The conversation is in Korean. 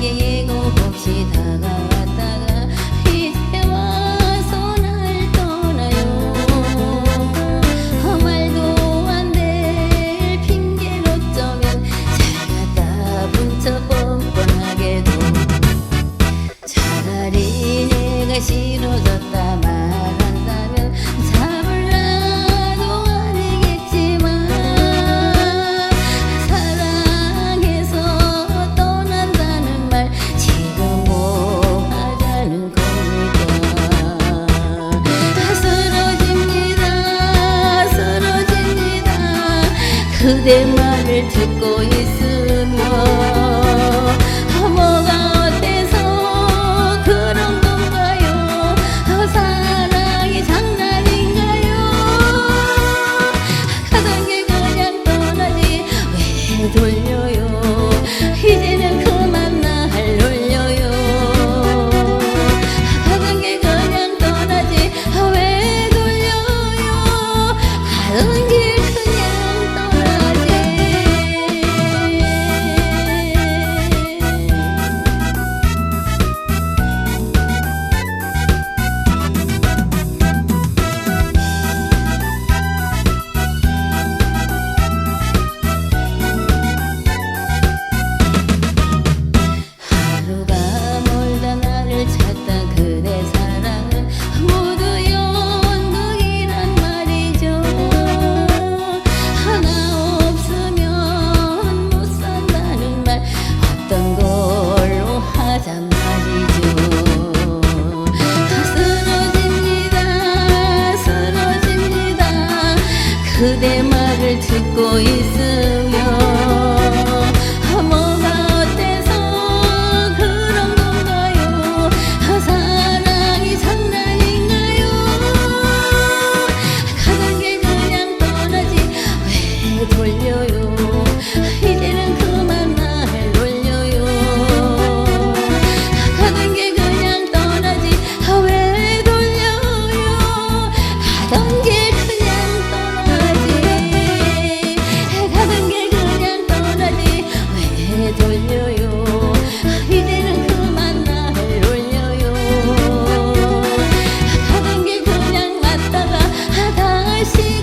내게 겁없이 다가 그대 말을 듣고 있으면 그대 말을 듣고 있어. see